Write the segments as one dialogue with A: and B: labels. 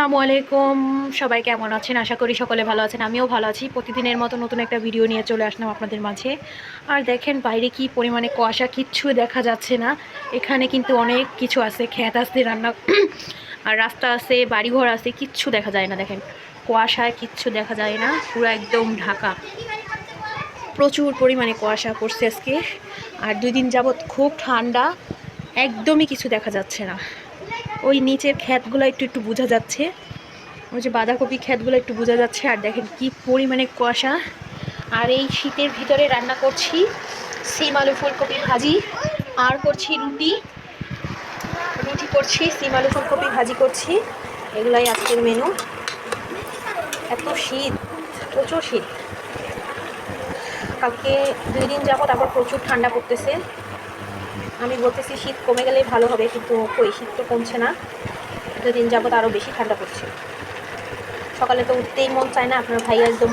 A: আসসালামু আলাইকুম। সবাই কেমন আছেন? আশা করি সকলে ভালো আছেন, আমিও ভালো আছি। প্রতিদিনের মতো নতুন একটা ভিডিও নিয়ে চলে আসলাম আপনাদের মাঝে। আর দেখেন বাইরে কি পরিমাণে কুয়াশা, কিচ্ছু দেখা যাচ্ছে না। এখানে কিন্তু অনেক কিছু আছে, ক্ষেত আছে, রান্না আর রাস্তা আছে, বাড়িঘর আছে, কিচ্ছু দেখা যায় না, দেখেন। কুয়াশায় কিচ্ছু দেখা যায় না, পুরো একদম ঢাকা। প্রচুর পরিমাণে কুয়াশা পড়ছে আজকে। আর দুই দিন যাবৎ খুব ঠান্ডা, একদমই কিছু দেখা যাচ্ছে না। ওই নিচের খ্যাতগুলো একটু একটু বোঝা যাচ্ছে। ওই যে বাঁধাকপি ক্ষেতগুলো একটু বোঝা যাচ্ছে, আর দেখেন কি পরিমাণে কুয়াশা। আর এই শীতের ভিতরে রান্না করছি সিম আলু ফুলকপি ভাজি, আর করছি রুটি। রুটি করছি, সিম আলু ফুলকপি ভাজি করছি। এগুলাই আজকের মেনু এত শীত, প্রচুর শীত। কালকে দুই দিন যাব তারপর প্রচুর ঠান্ডা পড়তেছে। আমি বলতেছি শীত কমে গেলেই ভালো হবে, কিন্তু কই, শীত তো কমছে না। দুদিন যাবত আরও বেশি ঠান্ডা পড়ছে। সকালে তো উঠতেই মন চায় না, আপনার ভাই একদম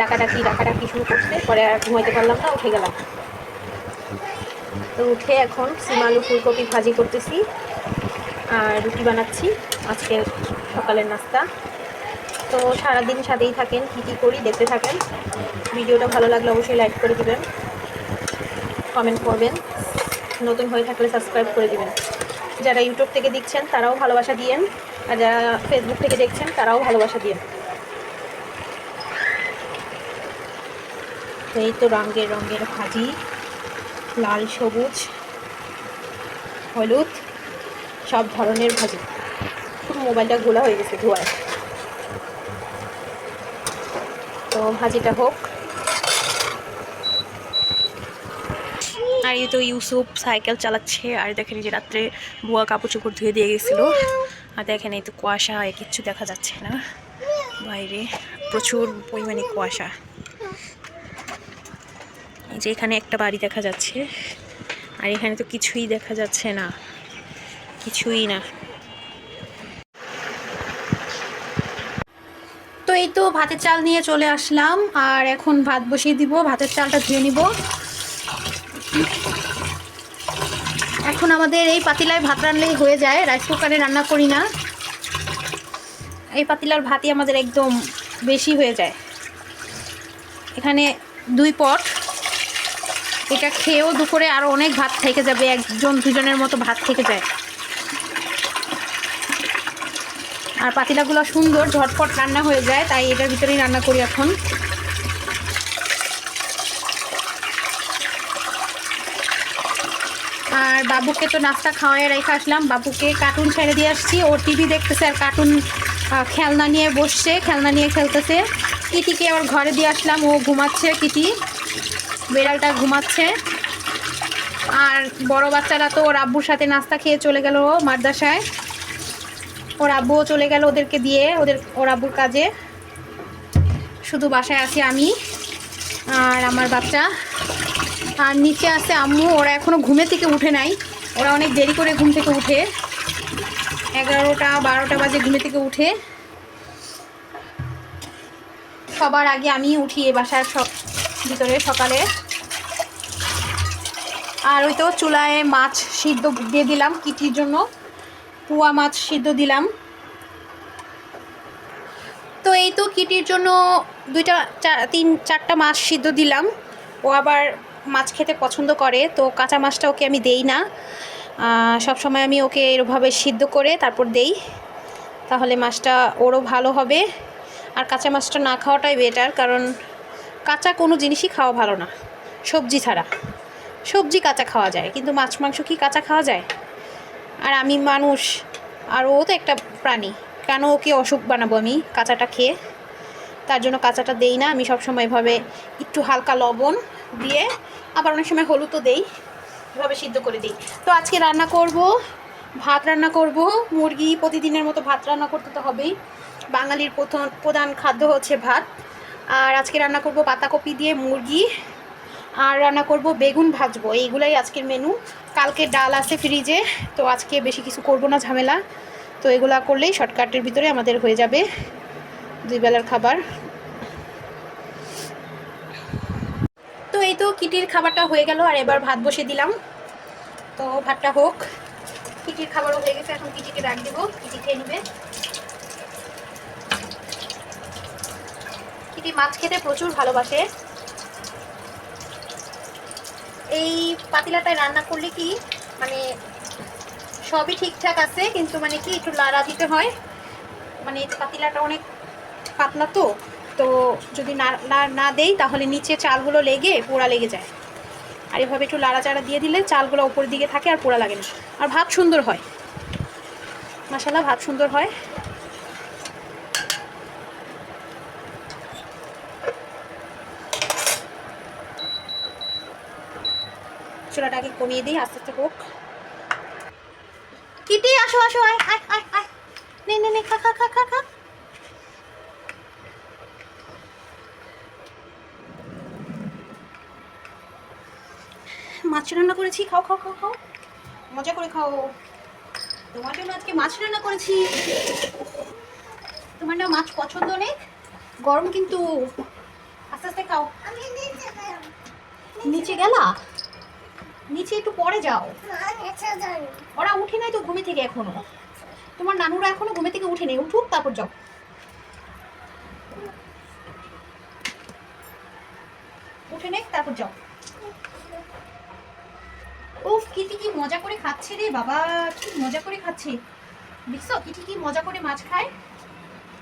A: ডাকাডাকি ডাকাডাকি শুরু করছে, পরে আর ঘুমাইতে পারলাম না, উঠে গেলাম। তো উঠে এখন সিম আলু, ফুলকপি ভাজি করতেছি, আর রুটি বানাচ্ছি, আজকে সকালের নাস্তা। তো সারাদিন সাথেই থাকেন, কী কী করি দেখতে থাকেন। ভিডিওটা ভালো লাগলে অবশ্যই লাইক করে দেবেন কমেন্ট করবেন। নতুন হয়ে থাকলে সাবস্ক্রাইব করে দেবেন। যারা ইউটিউব থেকে দেখছেন, তারাও ভালোবাসা দিয়েন। আর যারা ফেসবুক থেকে দেখছেন, তারাও ভালোবাসা দিয়েন। এই তো রঙের রঙের ভাজি লাল, সবুজ, হলুদ, সব ধরনের ভাজি। পুরো মোবাইলটা ঘোলা হয়ে গেছে ধোয়ায়। তো ভাজিটা হোক। আর এই তো ইউসুফ সাইকেল চালাচ্ছে, আর দেখেন যে রাত্রে বুয়া কাপড় চোপড় ধুয়ে দিয়ে গেছিল। আর দেখেন এই তো কুয়াশা কিচ্ছু দেখা যাচ্ছে না। বাইরে প্রচুর পরিমাণে কুয়াশা। এই যে এখানে একটা বাড়ি দেখা যাচ্ছে, আর এখানে তো কিছুই দেখা যাচ্ছে না। কিছুই না। তো এই তো ভাতের চাল নিয়ে চলে আসলাম, আর এখন ভাত বসিয়ে দিব, ভাতের চালটা ধুয়ে নিব। এখন আমাদের এই পাতিলায় ভাত রান্নলেই হয়ে যায়, রাইস কুকারে রান্না করি না। এই পাতিলার ভাতই আমাদের একদম বেশি হয়ে যায়। এখানে দুই পট, এটা খেয়েও দুপুরে আরও অনেক ভাত থেকে যাবে, একজন দুজনের মতো ভাত থেকে যায়। আর পাতিলাগুলো সুন্দর ঝটপট রান্না হয়ে যায়, তাই এটার ভিতরেই রান্না করি এখন আর বাবুকে তো নাস্তা খাওয়াই রেখে আসলাম। বাবুকে কার্টুন ছেড়ে দিয়ে আসছি। ও টিভি দেখতেছে আর কার্টুন খেলনা নিয়ে বসছে, খেলনা নিয়ে খেলতেছে। কিটিকে আবার ঘরে দিয়ে আসলাম। ও ঘুমাচ্ছে কিটি বেড়ালটা ঘুমাচ্ছে। আর বড় বাচ্চারা তো ওর আব্বুর সাথে নাস্তা খেয়ে চলে গেল মাদ্রাসায়। ওর আব্বুও চলে গেল ওদেরকে দিয়ে, ওদের, ওর আব্বুর কাজে। শুধু বাসায় আছি আমি আর আমার বাচ্চা। আর নিচে আছে আম্মু, ওরা এখনও ঘুমে থেকে উঠে নাই। ওরা অনেক দেরি করে ঘুম থেকে উঠে। এগারোটা, বারোটা বাজে ঘুমে থেকে উঠে। সবার আগে আমি উঠি এ বাসার সব ভিতরে সকালে। আর ওই তো চুলায় মাছ সিদ্ধ দিয়ে দিলাম কিটির জন্য। পুয়া মাছ সিদ্ধ দিলাম। তো এই তো কিটির জন্য দুইটা তিন, চারটা মাছ সিদ্ধ দিলাম। ও আবার মাছ খেতে পছন্দ করে, তো কাঁচা মাছটা ওকে আমি দেই না। সব সময় আমি ওকে এরভাবে সিদ্ধ করে তারপর দেই। তাহলে মাছটা ওরও ভালো হবে। আর কাঁচা মাছটা না খাওয়াটাই বেটার কারণ কাঁচা কোনো জিনিসই খাওয়া ভালো না। সবজি ছাড়া। সবজি কাঁচা খাওয়া যায়, কিন্তু মাছ মাংস কি কাঁচা খাওয়া যায়? আর আমি মানুষ, আর ও তো একটা প্রাণী। কেন ওকে অসুখ বানাবো আমি কাঁচাটা খেয়ে? তার জন্য কাঁচাটা দেই না। আমি সবসময় এভাবে একটু হালকা লবণ দিয়ে আবার অনেক সময় হলুদও দেই, এভাবে সিদ্ধ করে দিই। তো আজকে রান্না করব, ভাত রান্না করব, মুরগি প্রতিদিনের মতো ভাত রান্না করতে তো হবেই। বাঙালির প্রথম, প্রধান খাদ্য হচ্ছে ভাত। আর আজকে রান্না করব পাতাকপি দিয়ে মুরগি। আর রান্না করব বেগুন ভাজবো, এইগুলাই আজকের মেনু। কালকে ডাল আছে ফ্রিজে, তো আজকে বেশি কিছু করব না, ঝামেলা। তো এগুলা করলেই শর্টকাটের ভিতরে আমাদের হয়ে যাবে। দুই বেলার খাবার। তো এই তো কিটির খাবারটা হয়ে গেল, আর এবার ভাত বসে দিলাম। তো ভাতটা হোক। কিটির খাবারও হয়ে গেছে, এখন কিটিকে ডাক দেবো। কিটি খেয়ে নেবে। কিটি মাছ খেতে প্রচুর ভালোবাসে। এই পাতিলাটায় রান্না করলে কি মানে সবই ঠিকঠাক আছে, কিন্তু মানে কি একটু লাড়া দিতে হয়। মানে পাতিলাটা অনেক পাতলা তো তো যদি না, না- না দেই তাহলে নিচে চালগুলো লেগে পোড়া লেগে যায়। আর এভাবে একটু লাড়াচাড়া দিয়ে দিলে চালগুলো উপরের দিকে থাকে আর পোড়া লাগে না। আর ভাত সুন্দর হয়। মশালা ভাত সুন্দর হয়। চুলাটা আগে কমিয়ে দিই, আস্তে আস্তে হোক। কিটি, আসো আসো, আয় আয় আয় আয়। নে নে, খা খা খা খা খা। মাছ রান্না করেছি খাও খাও খাও খাও। মজা করে খাও। তোমার জন্য আজকে মাছ রান্না করেছি। তোমার না মাছ পছন্দ অনেক গরম কিন্তু আস্তে আস্তে খাও। নিচে গেলা? নিচে একটু পরে যাও। ওরা উঠে নাই তো ঘুমে থেকে এখনও। তোমার নানুরা এখনও ঘুমে থেকে উঠে নেই। উঠুক তারপর যাও। উঠে নেই তারপর যাও। কিটি কি মজা করে খাচ্ছে রে বাবা? কি মজা করে খাচ্ছে? দেখছ কিটি কি মজা করে মাছ খায়?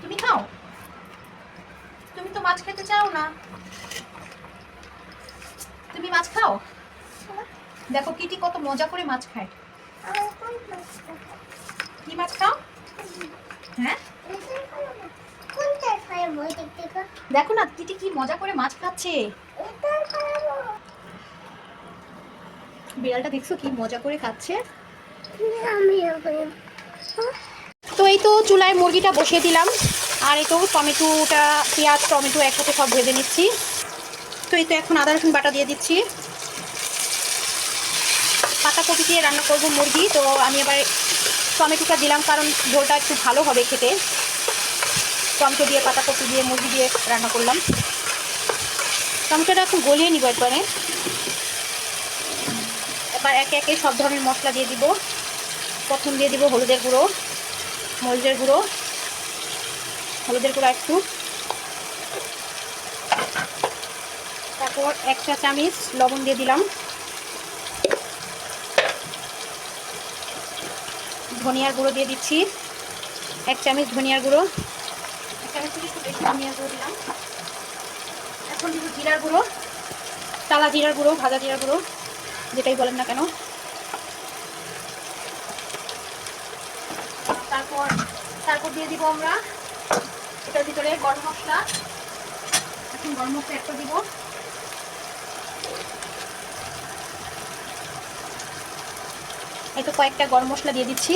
A: তুমি খাও। তুমি তো মাছ খেতে চাও না। তুমি মাছ খাও? দেখো, কিটি কত মজা করে মাছ খায়। কি মাছ খাও? হ্যাঁ? দেখো না, কিটি কি মজা করে মাছ খাচ্ছে। বিড়ালটা দেখছ কি মজা করে খাচ্ছে? তো এই তো চুলায় মুরগিটা বসিয়ে দিলাম। আর এই তো টমেটোটা পেঁয়াজ টমেটো একসাথে সব ভেজে নিচ্ছি। তো এই তো এখন আদা রসুন বাটা দিয়ে দিচ্ছি। পাতাকপি দিয়ে রান্না করব মুরগি। তো আমি আবার টমেটোটা দিলাম কারণ ঝোলটা একটু ভালো হবে খেতে। টমেটো দিয়ে পাতাকপি দিয়ে মুরগি দিয়ে রান্না করলাম। টমেটোটা এখন গলিয়ে নিব একবারে। এবার একে একে সব ধরনের মশলা দিয়ে দিব। প্রথম দিয়ে দিব হলুদের গুঁড়ো, মরিচের গুঁড়ো, হলুদের গুঁড়ো একটু। তারপর এক চা চামচ লবণ দিয়ে দিলাম। ধনিয়ার গুঁড়ো দিয়ে দিচ্ছি। এক চামচ ধনিয়ার গুঁড়ো। এক চামচ বেশি ধনিয়ার গুঁড়ো দিলাম। এখন দিব জিরার গুঁড়ো তালা জিরার গুঁড়ো, ভাজা জিরার গুঁড়ো। যেটাই বলেন না কেন। তারপর তারপর দিয়ে দিব আমরা এটার ভিতরে গরম মশলা। এখন গরম মশলা একটা দিব। তো কয়েকটা গরম মশলা দিয়ে দিচ্ছি।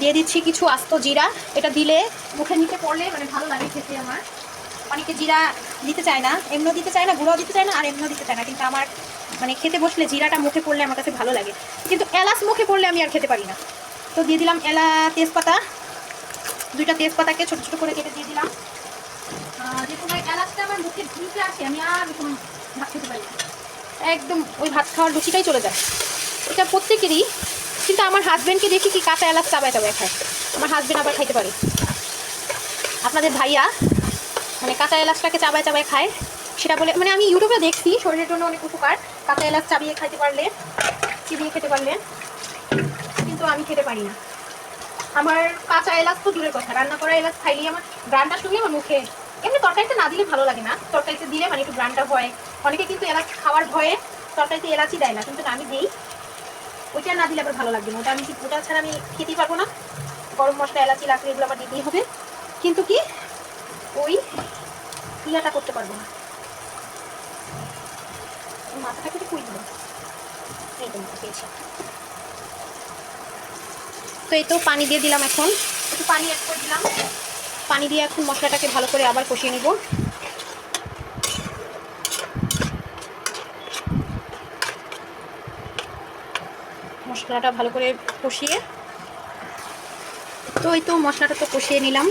A: দিয়ে দিচ্ছি কিছু আস্ত জিরা। এটা দিলে মুখে নিতে পড়লে মানে ভালো লাগে খেতে আমার। অনেকে জিরা দিতে চায় না, এমনিও দিতে চায় না গুঁড়ো দিতে চায় না, আর এমনিও দিতে চায় না। কিন্তু আমার মানে খেতে বসলে জিরাটা মুখে পড়লে আমার কাছে ভালো লাগে। কিন্তু এলাচ মুখে পড়লে আমি আর খেতে পারি না। তো দিয়ে দিলাম এলা তেজপাতা, দুইটা তেজপাতাকে ছোটো ছোটো করে কেটে দিয়ে দিলাম। যে কোনো এলাচটা আমার মুখে নিচে আসে, আমি আর ভাত খেতে পারি না। একদম ওই ভাত খাওয়ার রুচিটাই চলে যায়। এটা প্রত্যেকেরই, কিন্তু আমার হাজব্যান্ডকে দেখি কি কাঁচা এলাচ চাবায় চাবায় খায়। আমার হাজব্যান্ড আবার খাইতে পারে। আপনাদের ভাইয়া মানে কাঁচা এলাচটাকে চাবায় চাবায় খায়। সেটা বলে মানে আমি ইউটিউবে দেখছি, শরীরের জন্য অনেক উপকার। কাঁচা এলাচ চাবিয়ে খাইতে পারলে, চিবিয়ে খেতে পারলে, কিন্তু আমি খেতে পারি না। আমার কাঁচা এলাচ তো দূরের কথা। রান্না করা এলাচ খাইলেই আমার গ্রানটা শুনলে আমার মুখে এমনি তরকারিতে না দিলে ভালো লাগে না। তরকারিতে দিলে মানে একটু গ্রানটা হয়। অনেকে কিন্তু এলাচ খাওয়ার ভয়ে তরকারিতে এলাচই দেয় না, কিন্তু আমি দিই। ওইটা না দিলে আবার ভালো লাগবে না। ওটা আমি ওটা ছাড়া আমি খেতেই পারব না। গরম মশলা, এলাচি লাগলে এগুলো আমার দিতেই হবে। কিন্তু কি ওই ইয়াটা করতে পারব না। মাথাটা কেটে কুই দিল তো তো এই তো পানি দিয়ে দিলাম এখন। একটু পানি অ্যাড করে দিলাম। পানি দিয়ে এখন মশলাটাকে ভালো করে আবার কষিয়ে নিব। মশলাটা ভালো করে কষিয়ে। তো এই তো মশলাটা তো কষিয়ে নিলাম।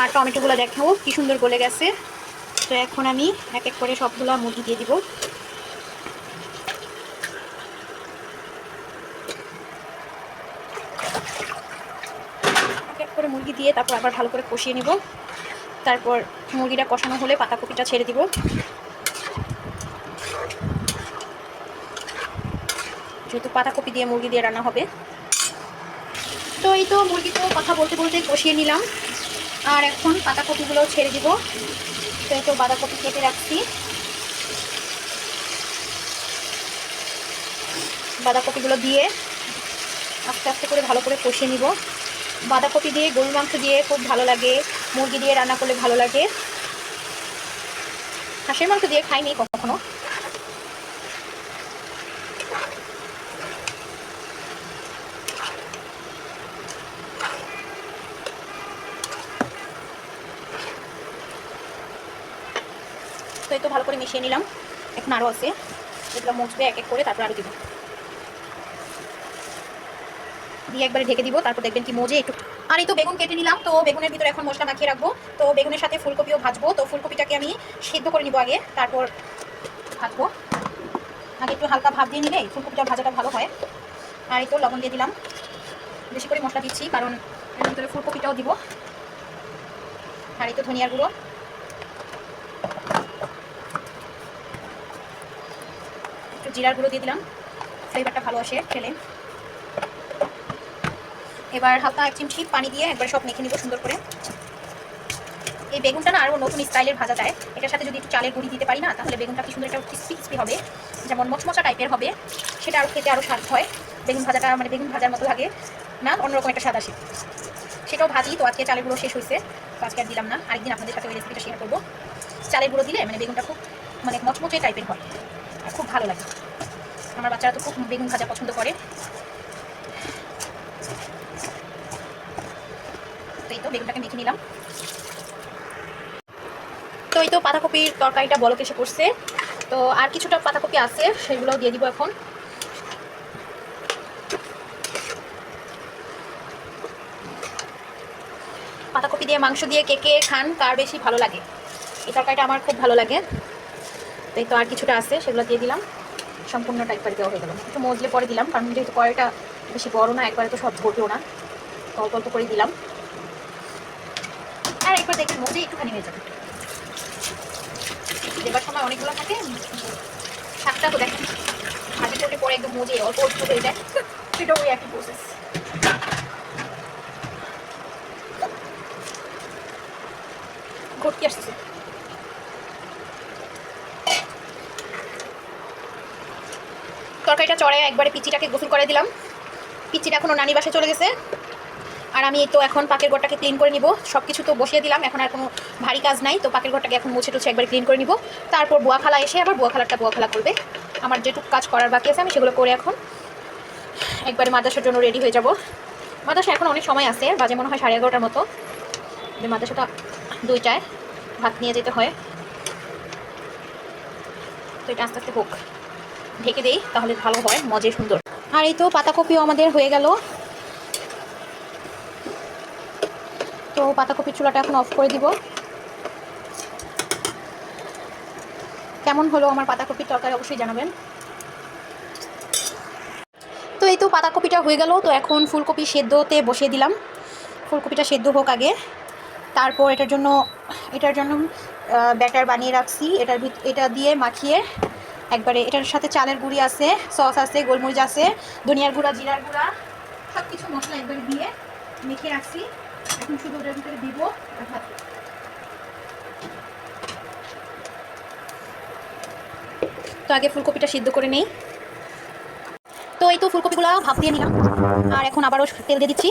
A: আর টমেটোগুলো দেখাবো, কি সুন্দর গলে গেছে। তো এখন আমি এক এক করে সবগুলো মুরগি দিয়ে দিব। এক এক করে মুরগি দিয়ে তারপর আবার ভালো করে কষিয়ে নিব। তারপর মুরগিটা কষানো হলে পাতাকপিটা ছেড়ে দিব। যেহেতু পাতাকপি দিয়ে মুরগি দিয়ে রান্না হবে। তো এই তো মুরগি তো কথা বলতে বলতে কষিয়ে নিলাম। আর এখন পাতাকপিগুলো ছেড়ে দিব। তো এই বাঁধাকপি কেটে রাখছি। বাঁধাকপিগুলো দিয়ে আস্তে আস্তে করে ভালো করে কষিয়ে নিব। বাঁধাকপি দিয়ে গরুর মাংস দিয়ে খুব ভালো লাগে, মুরগি দিয়ে রান্না করলে ভালো লাগে। হাঁসের মাংস দিয়ে খাইনি কখনো। এই তো ভালো করে মিশিয়ে নিলাম। এখন আরও আছে। এগুলো মুছবে এক এক করে, তারপর আরও দিব। দিয়ে একবারে ঢেকে দিব, তারপর দেখবেন কি মজে একটু আর এই তো বেগুন কেটে নিলাম, তো বেগুনের ভিতরে এখন মশলা মাখিয়ে রাখব। তো বেগুনের সাথে ফুলকপিও ভাজবো। তো ফুলকপিটাকে আমি সিদ্ধ করে নিব আগে, তারপর ভাজবো। আগে একটু হালকা ভাব দিয়ে নিলে ফুলকপিটা ভাজাটা ভালো হয়। আর এই তো লবণ দিয়ে দিলাম। বেশি করে মশলা দিচ্ছি, কারণ এর ভিতরে ফুলকপিটাও দিব। আর এই তো ধনিয়ার গুঁড়ো। জিরার গুঁড়ো দিয়ে দিলাম। ফ্লেভারটা ভালো আসে খেলে। এবার হালকা এক চিমটি পানি দিয়ে একবার সব মেখে নিব সুন্দর করে। এই বেগুনটা না আরও নতুন স্টাইলের ভাজা যায়। এটার সাথে যদি একটু চালের গুঁড়ি দিতে পারি না, তাহলে বেগুনটা কি সুন্দর একটা ক্রিসপি ক্রিসপি হবে। যেমন মচমচা টাইপের হবে। সেটা আরও খেতে আরও স্বাদ হয়। বেগুন ভাজাটা মানে বেগুন ভাজার মতো লাগে। না, অন্যরকম একটা স্বাদ আসে। সেটাও ভাজি। তো আজকে চালের গুঁড়ো শেষ হয়েছে। তো আজকে আর দিলাম না। আরেকদিন আপনাদের সাথে ওই রেসিপিটা শেয়ার করব। চালের গুঁড়ো দিলে মানে বেগুনটা খুব মানে মচমচে টাইপের হয়। খুব ভালো লাগে। আমার বাচ্চারা তো খুব বেগুন ভাজা পছন্দ করে। তো এই তো বেগুনটাকে মেখে নিলাম। তো এই তো পাতাকপির তরকারিটা বলক এসে পড়ছে। তো আর কিছুটা পাতাকপি আছে, সেগুলোও দিয়ে দিব এখন। পাতাকপি দিয়ে মাংস দিয়ে কে কে খান, কার বেশি ভালো লাগে। এই তরকারিটা আমার খুব ভালো লাগে। তো এই তো আর কিছুটা আছে, সেগুলো দিয়ে দিলাম। সম্পূর্ণ টাইপ দেওয়া হয়ে গেল। একটু মজলে পরে দিলাম, কারণ যেহেতু কড়াইটা বেশি বড় না, একবারে তো সব ধরবেও না অল্প অল্প করে দিলাম। আর একবার দেখবেন মজে একটুখানি হয়ে যাবে। দেবার সময় অনেকগুলো থাকে শাকটা তো দেখেন ভাজি করলে পরে একদম মজে, অল্প অল্প হয়ে যায়। সেটাও ওই একই প্রসেস ঘটকি আসছে। তরকারিটা চড়ায় একবারে পিচিটাকে গোসল করে দিলাম। পিচিটা এখনও নানি বাসে চলে গেছে। আর আমি তো এখন পাকের ঘরটাকে ক্লিন করে নিব। সব কিছু তো বসিয়ে দিলাম। এখন আর কোনো ভারী কাজ নাই। তো পাকের ঘরটাকে এখন মুছে টুছে একবার ক্লিন করে নিব। তারপর বোয়া খালা এসে আবার বোয়া খালারটা বোয়া খালা করবে। আমার যেটুকু কাজ করার বাকি আছে, আমি সেগুলো করে এখন একবারে মাদ্রাসার জন্য রেডি হয়ে যাব। মাদ্রাসা এখন অনেক সময় আছে। বাজে মনে হয় সাড়ে এগারোটার মতো। মাদ্রাসাটা দুইটায় ভাত নিয়ে যেতে হয়। তো এটা আস্তে আস্তে হোক। ঢেকে দেই, তাহলে ভালো হয় মজে সুন্দর। আর এই তো পাতাকপিও আমাদের হয়ে গেল। তো পাতাকপির চুলাটা এখন অফ করে দিব। কেমন হলো আমার পাতাকপির তরকারি অবশ্যই জানাবেন। তো এই তো পাতাকপিটা হয়ে গেল, তো এখন ফুলকপি সেদ্ধতে বসিয়ে দিলাম। ফুলকপিটা সেদ্ধ হোক আগে। তারপর এটার জন্য এটার জন্য ব্যাটার বানিয়ে রাখছি। এটার এটা দিয়ে মাখিয়ে একবারে, এটার সাথে চালের গুঁড়ি আছে, সস আছে, গোলমরিচ আছে, ধনিয়ার গুঁড়া, জিরার গুঁড়া সব কিছু মশলা একবার দিয়ে মেখে রাখছি। এখন শুধু ওটার ভিতরে দিব তো আগে ফুলকপিটা সিদ্ধ করে নেই। তো এই তো ফুলকপিগুলো ভাপ দিয়ে নিলাম। আর এখন আবারও তেল দিয়ে দিচ্ছি।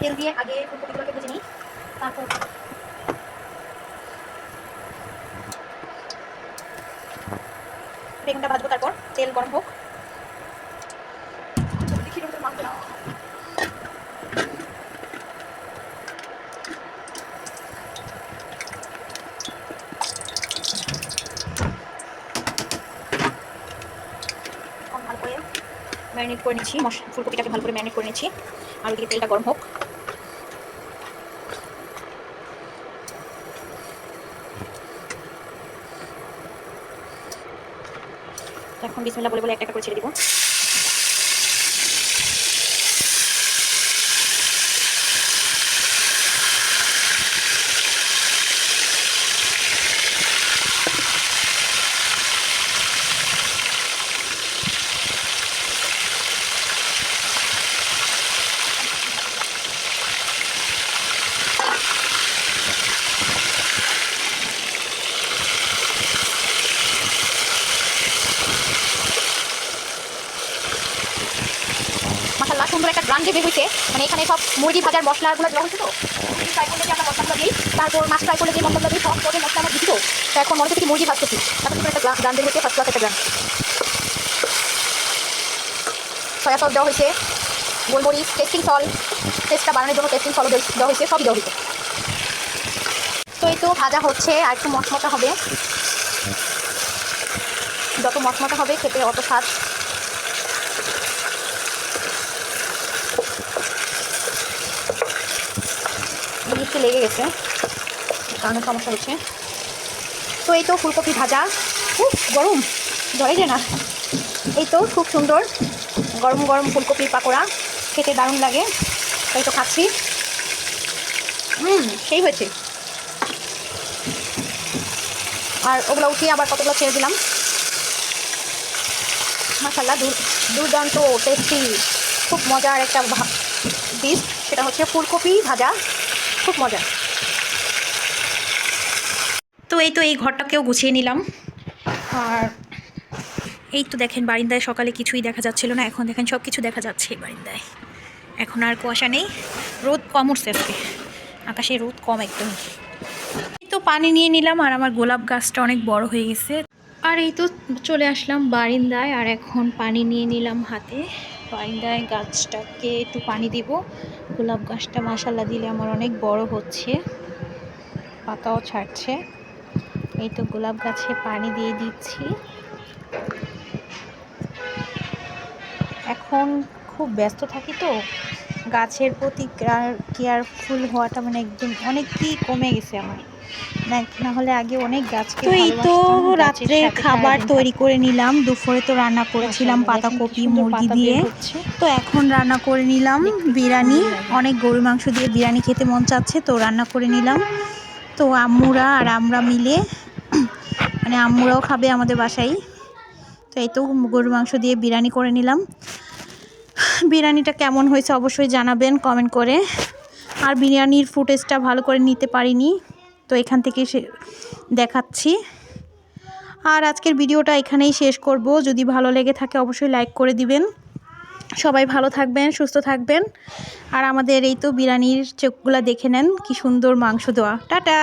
A: তেল দিয়ে আগে ফুলকপিগুলোকে ভেজে নিই। তারপর বেগুনটা ভাজবো তারপর, তেল গরম হোক। ম্যারিনেট করে নিচ্ছি। মশ ফুলকপিটাকে ভালো করে ম্যারিনেট করে নিচ্ছি। আর ওদিকে তেলটা গরম হোক। এখন বিসমিল্লা বলে বলে একটা একটা করে ছেড়ে দিব। রান যে বের হয়েছে মানে এখানে সব মুরগি ভাজার মশলাগুলো দেওয়া হয়েছে তো? ফ্রাই করলে যে আমরা মশলাগুলো দিই, তারপর মাছ ফ্রাই করলে যে মশলাগুলো দিই, সব করে মশলা আমরা তো? এখন মনে হচ্ছে মুরগি ভাজতেছি। তারপর একটা গান বের হচ্ছে ফার্স্ট ক্লাস একটা সয়া সস দেওয়া হয়েছে, গোলমরিচ টেস্টিং সল টেস্টটা বানানোর জন্য টেস্টিং সল দেওয়া হয়েছে, সবই দেওয়া হয়েছে। তো এই তো ভাজা হচ্ছে, আর একটু মশমটা হবে। যত মশমটা হবে, খেতে অত স্বাদ নিচে লেগে গেছে কারণে সমস্যা হচ্ছে। তো এই তো ফুলকপি ভাজা। খুব গরম। ধরে যে না। এই তো খুব সুন্দর গরম গরম ফুলকপির পাকোড়া। খেতে দারুণ লাগে। তাই তো খাচ্ছি। হুম, সেই হয়েছে। আর ওগুলো উঠিয়ে আবার কতগুলো ছেড়ে দিলাম। মাসাল্লাহ দুর্দান্ত টেস্টি খুব মজার একটা ডিশ সেটা হচ্ছে ফুলকপি ভাজা। খুব মজা। তো এই তো এই ঘরটাকেও গুছিয়ে নিলাম। আর এই তো দেখেন বারিন্দায় সকালে কিছুই দেখা যাচ্ছিল না, এখন দেখেন সব কিছু দেখা যাচ্ছে এই বারিন্দায়। এখন আর কুয়াশা নেই, রোদ কম উঠছে আজকে। আকাশে রোদ কম একদম এই তো পানি নিয়ে নিলাম আর আমার গোলাপ গাছটা অনেক বড় হয়ে গেছে। আর এই তো চলে আসলাম বারিন্দায় আর এখন পানি নিয়ে নিলাম হাতে। বারিন্দায় গাছটাকে একটু পানি দিব। গোলাপ গাছটা মাসাল্লা দিলে আমার অনেক বড় হচ্ছে। পাতাও ছাড়ছে। এই তো গোলাপ গাছে পানি দিয়ে দিচ্ছি। এখন খুব ব্যস্ত থাকি তো। গাছের প্রতি কেয়ারফুল হওয়াটা মানে একদম অনেকই কমে গেছে আমার। না হলে আগে অনেক গাছকে
B: তো এই তো রাত্রে খাবার তৈরি করে নিলাম দুপুরে তো রান্না করেছিলাম
A: দেখেন
B: পাতাকপি মুরগি দিয়ে। তো এখন রান্না করে নিলাম বিরিয়ানি অনেক গরুর মাংস দিয়ে বিরিয়ানি খেতে মন চাচ্ছে তো রান্না করে নিলাম। তো আম্মুরা আর আমরা মিলে মানে আম্মুরাও খাবে আমাদের বাসায়। তো এই তো গরুর মাংস দিয়ে বিরিয়ানি করে নিলাম। বিরিয়ানিটা কেমন হয়েছে অবশ্যই জানাবেন কমেন্ট করে। আর বিরিয়ানির ফুটেজটা ভালো করে নিতে পারিনি। তো এখান থেকে দেখাচ্ছি। আর আজকের ভিডিওটা এখানেই শেষ করব। যদি ভালো লেগে থাকে অবশ্যই লাইক করে দিবেন। সবাই ভালো থাকবেন, সুস্থ থাকবেন। আর আমাদের এই তো বিরিয়ানির চোখগুলো দেখে নেন, কি সুন্দর মাংস দেওয়া। টাটা!